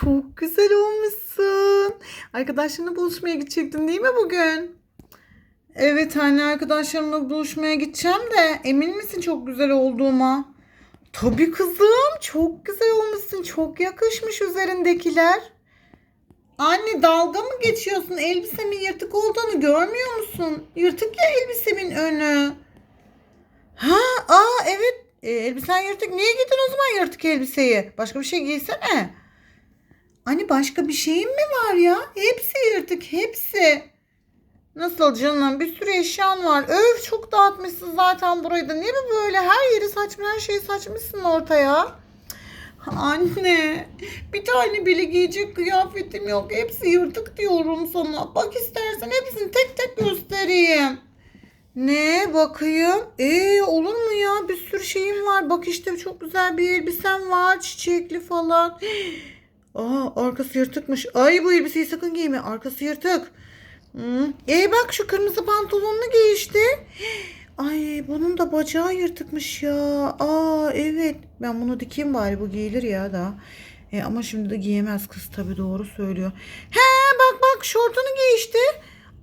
çok güzel olmuşsun. Arkadaşlarınla buluşmaya gidecektin değil mi bugün? Evet anne arkadaşlarımla buluşmaya gideceğim de emin misin çok güzel olduğuma? Tabii kızım çok güzel olmuşsun. Çok yakışmış üzerindekiler. Anne dalga mı geçiyorsun? Elbisemin yırtık olduğunu görmüyor musun? Yırtık ya elbisemin önü. Ha, aa evet. E, elbisen yırtık. Niye giydin o zaman yırtık elbiseyi? Başka bir şey giysene. Anne başka bir şeyin mi var ya? Hepsi yırtık, hepsi. Nasıl canım? Bir sürü eşyan var. Öf çok dağıtmışsın zaten burayı da. Niye mi böyle her yeri saçma, her şeyi saçmışsın ortaya? Anne, bir tane bile giyecek kıyafetim yok. Hepsi yırtık diyorum sana. Bak istersen hepsini tek tek göstereyim. Ne bakayım? Ee olur mu ya? Bir sürü şeyim var. Bak işte çok güzel bir elbisem var. Çiçekli falan. Aa arkası yırtıkmış. Ay bu elbiseyi sakın giyme. Arkası yırtık. Hmm. Ee bak şu kırmızı pantolonunu giy. Ay bunun da bacağı yırtıkmış ya. Aa evet. Ben bunu dikeyim bari bu giyilir ya da. E, ama şimdi de giyemez kız tabii doğru söylüyor. He bak bak şortunu giy.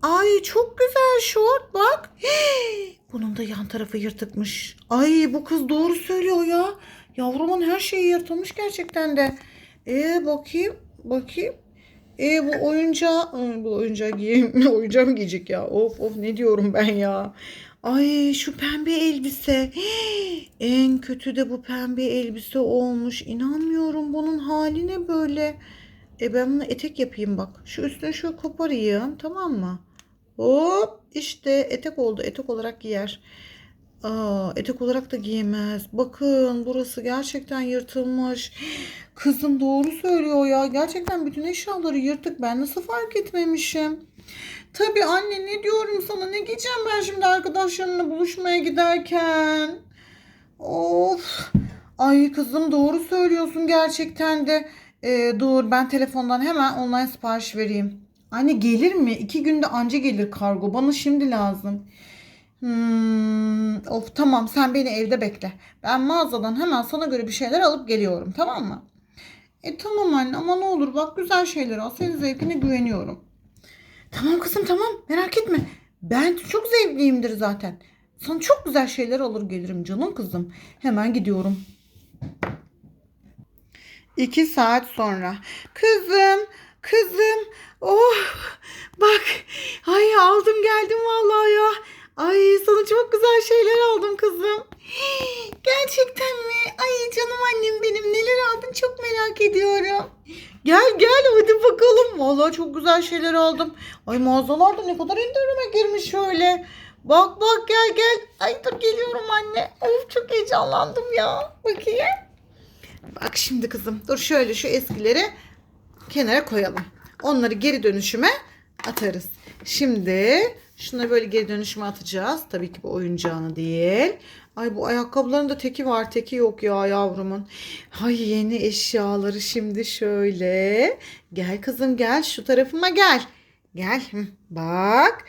Ay çok güzel şort bak. Hii, bunun da yan tarafı yırtıkmış. Ay bu kız doğru söylüyor ya. Yavrumun her şeyi yırtılmış gerçekten de. E bakayım bakayım. E bu oyuncağı bu oyuncağı giyeyim. oyuncağı mı giyecek ya? Of of ne diyorum ben ya. Ay şu pembe elbise. En kötü de bu pembe elbise olmuş. İnanmıyorum bunun haline böyle. E ben bunu etek yapayım bak. Şu üstünü şöyle koparayım tamam mı? Hop işte etek oldu. Etek olarak giyer. Aa, etek olarak da giyemez. Bakın burası gerçekten yırtılmış. Kızım doğru söylüyor ya. Gerçekten bütün eşyaları yırtık. Ben nasıl fark etmemişim? Tabii anne ne diyorum sana ne giyeceğim ben şimdi arkadaşlarımla buluşmaya giderken. Of. Ay kızım doğru söylüyorsun gerçekten de. Ee, dur ben telefondan hemen online sipariş vereyim. Anne gelir mi? İki günde anca gelir kargo. Bana şimdi lazım. Hmm, of tamam sen beni evde bekle. Ben mağazadan hemen sana göre bir şeyler alıp geliyorum tamam mı? E tamam anne ama ne olur bak güzel şeyler al. Senin zevkine güveniyorum. Tamam kızım tamam merak etme. Ben çok zevkliyimdir zaten. Sana çok güzel şeyler alır gelirim canım kızım. Hemen gidiyorum. İki saat sonra. Kızım, kızım. Oh, bak. Ay aldım geldim vallahi ya. Ay sana çok güzel şeyler aldım kızım. Gerçekten mi? Ay canım annem benim neler aldın çok merak ediyorum. Gel gel hadi bakalım. Vallahi çok güzel şeyler aldım. Ay mağazalarda ne kadar indirime girmiş şöyle. Bak bak gel gel. Ay dur geliyorum anne. Of çok heyecanlandım ya. Bakayım. Bak şimdi kızım dur şöyle şu eskileri kenara koyalım. Onları geri dönüşüme atarız. Şimdi şunları böyle geri dönüşüme atacağız. Tabii ki bu oyuncağını değil. Ay bu ayakkabıların da teki var teki yok ya yavrumun. Ay yeni eşyaları şimdi şöyle. Gel kızım gel şu tarafıma gel. Gel bak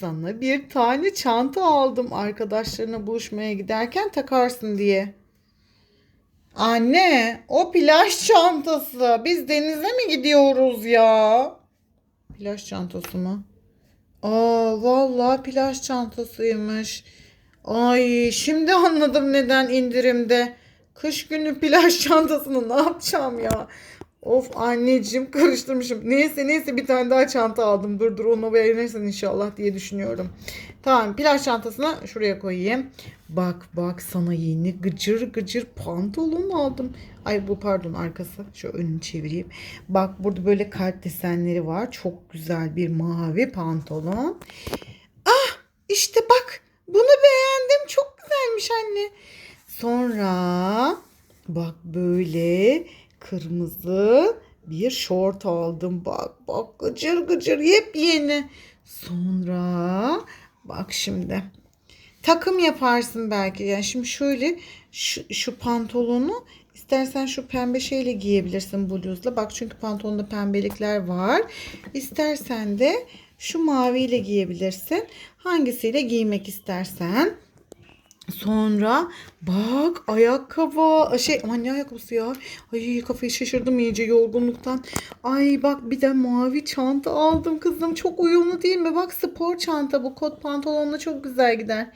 sana bir tane çanta aldım arkadaşlarına buluşmaya giderken takarsın diye. Anne, o plaj çantası. Biz denize mi gidiyoruz ya? Plaj çantası mı? Aa, vallahi plaj çantasıymış. Ay, şimdi anladım neden indirimde. Kış günü plaj çantasını ne yapacağım ya? Of anneciğim karıştırmışım. Neyse neyse bir tane daha çanta aldım. Dur dur onu beğenirsen inşallah diye düşünüyorum. Tamam plaj çantasını şuraya koyayım. Bak bak sana yeni gıcır gıcır pantolon aldım. Ay bu pardon arkası. Şu önünü çevireyim. Bak burada böyle kalp desenleri var. Çok güzel bir mavi pantolon. Ah işte bak bunu beğendim. Çok güzelmiş anne. Sonra bak böyle kırmızı bir şort aldım. Bak bak gıcır gıcır yepyeni. Sonra bak şimdi takım yaparsın belki. Yani şimdi şöyle şu, şu pantolonu istersen şu pembe şeyle giyebilirsin bluzla. Bak çünkü pantolonda pembelikler var. İstersen de şu maviyle giyebilirsin. Hangisiyle giymek istersen. Sonra bak ayakkabı. Şey aman ne ayakkabısı ya? Ay kafayı şaşırdım iyice yorgunluktan. Ay bak bir de mavi çanta aldım kızım. Çok uyumlu değil mi? Bak spor çanta bu. Kot pantolonla çok güzel gider.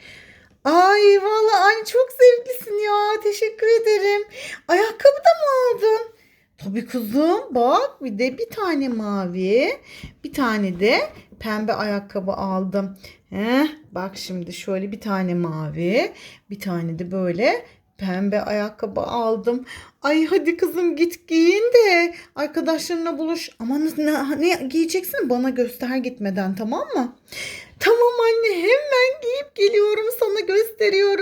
Ay vallahi ay çok zevklisin ya. Teşekkür ederim. Ayakkabı da mı aldın tabii kızım bak bir de bir tane mavi bir tane de pembe ayakkabı aldım Heh, bak şimdi şöyle bir tane mavi bir tane de böyle pembe ayakkabı aldım. Ay hadi kızım git giyin de arkadaşlarına buluş. Ama ne, ne giyeceksin bana göster gitmeden tamam mı? Tamam anne hemen giyip geliyorum sana gösteriyorum.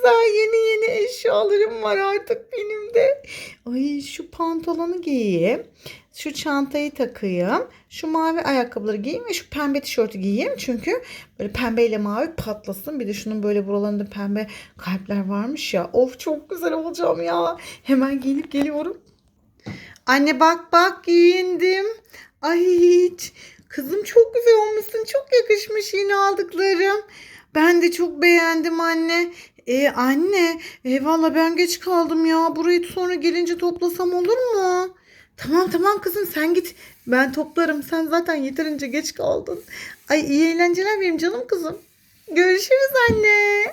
Güzel yeni yeni eşyalarım var artık benim de. Ay şu pantolonu giyeyim. Şu çantayı takayım. Şu mavi ayakkabıları giyeyim ve şu pembe tişörtü giyeyim. Çünkü böyle pembeyle mavi patlasın. Bir de şunun böyle buralarında pembe kalpler varmış ya. Of çok güzel olacağım ya. Hemen giyinip geliyorum. Anne bak bak giyindim. Ay hiç. Kızım çok güzel olmuşsun. Çok yakışmış yine aldıklarım. Ben de çok beğendim anne. E anne, e, valla ben geç kaldım ya. Burayı sonra gelince toplasam olur mu? Tamam tamam kızım sen git. Ben toplarım. Sen zaten yeterince geç kaldın. Ay iyi eğlenceler benim canım kızım. Görüşürüz anne.